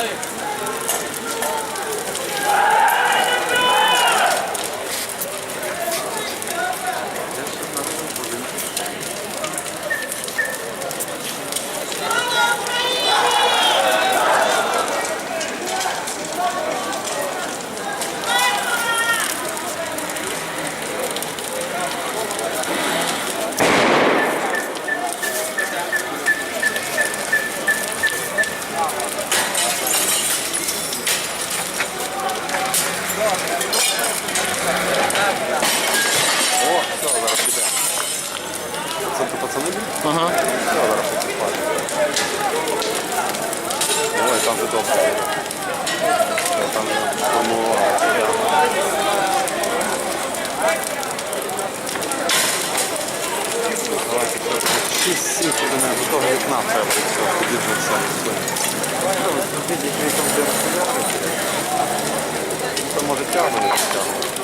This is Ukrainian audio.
可以 О, все, зараз піде. Це ти пацани були? Ага. Все, зараз поцепали. Ой, там же добре. Там формувалося. Давайте шість сім до мене до того вікна треба і все, підійдемо все. Там де затягнули, затягнули.